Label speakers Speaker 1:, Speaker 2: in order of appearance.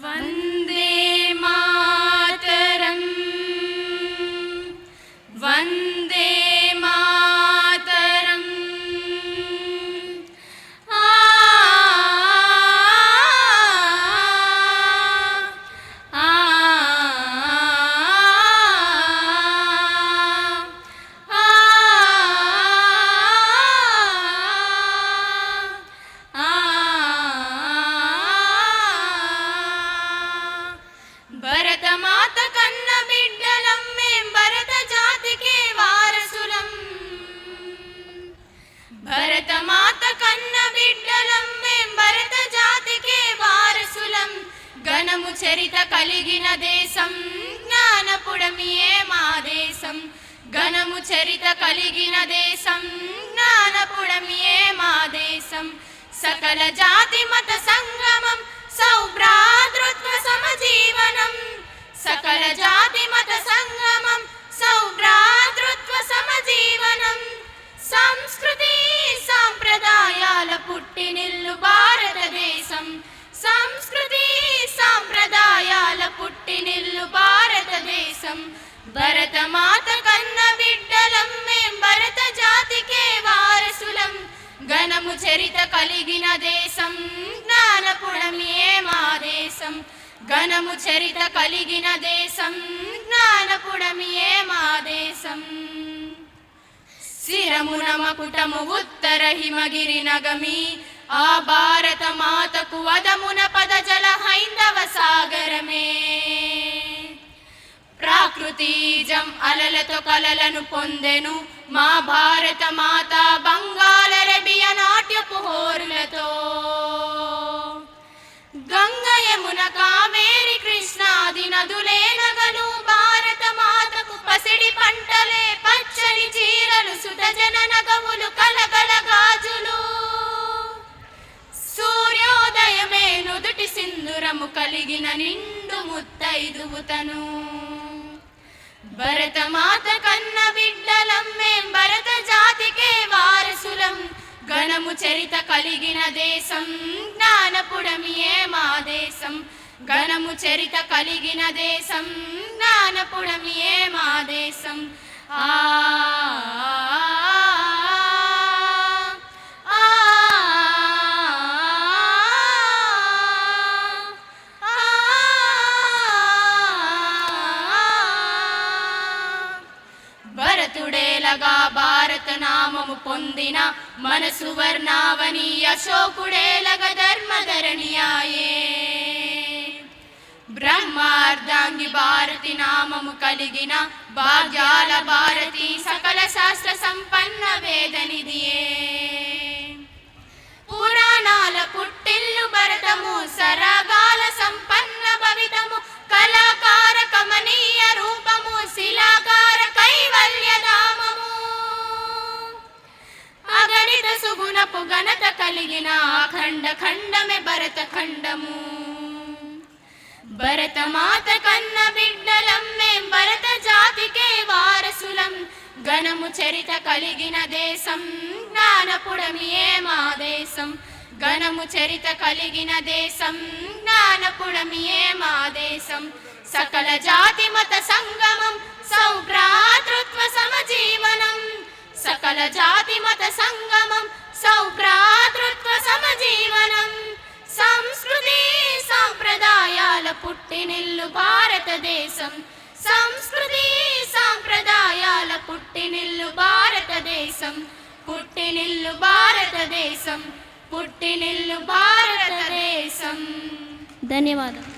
Speaker 1: One. Bharatmata కన్న బిడ్డలం మేం భరత జాతికే వారసులం. ఘనము చరిత కలిగిన దేశం జ్ఞానపుడమియే మా దేశం. ఘనము చరిత కలిగిన దేశం జ్ఞానపుడమియే మా దేశం. సకల జాతి మత సంగమం సౌభ్రాతృత్వ సమజీవనం. సకల జాతి మత సంగమం సంస్కృతి సాంప్రదాయాల పుట్టినిల్లు భారతదేశం. భరతమాత కన్న బిడ్డలం మేం భరత జాతికే వారసులం. ఘనము చరిత కలిగిన దేశం జ్ఞానపుడమియే మా దేశం. ఘనము చరిత కలిగిన దేశం జ్ఞానపుడమియే మా దేశం. శిరమున మకుటము ఉత్తర హిమగిరి నగమి ఆ భారత మాతకు వదమున పదజల హైందవ సాగరమే. ప్రాకృతీజం అలలతో కలలను పొందెను మా భారత మాత బంగాళ రబియ నాట్యపు హోరులతో. గంగ యమున కావేరి కృష్ణాది నదులే నగలు భారత మాతకు పసిడి పంటలే పచ్చని చీరలు సుతజన నగవు నుదుటి సింధురము కలిగిన నిండు ముత్తైదువుతను. భరతమాత కన్న బిడ్డలమ్మే భరత జాతికే వారసులం. ఘనము చరిత కలిగిన దేశం జ్ఞానపుడమియే మా దేశం. ఘనము చరిత కలిగిన దేశం జ్ఞానపుడమియే మా దేశం. ఆ, భరతుడేలగా భారత నామము పొందిన మన సువర్ణావని అశోకుడేలగ ధర్మధరణియాయే. బ్రహ్మార్ధాంగి భారతి నామము కలిగిన భాగ్యాల భారతి సకల శాస్త్ర సంపన్న వేదనిదియే పురాణాల ఘనత కలిగిన అఖండ ఖండమే భరత ఖండము. భరత మాత కన్న బిడ్డలం మేం భరత జాతికే వారసులం. ఘనము చరిత కలిగిన దేశం జ్ఞానపుడమియే మా దేశం. ఘనము చరిత కలిగిన దేశం జ్ఞానపుడమియే మా దేశం. సకల జాతి మత సంగమం సౌభ్రాతృత్వ సమజీవనం. సకల జాతి సాంప్రదాయాల పుట్టినిల్లు భారతదేశం. సంస్కృతి సాంప్రదాయాల పుట్టినిల్లు భారతదేశం. పుట్టినిల్లు భారతదేశం. పుట్టినిల్లు భారతదేశం.
Speaker 2: ధన్యవాదాలు.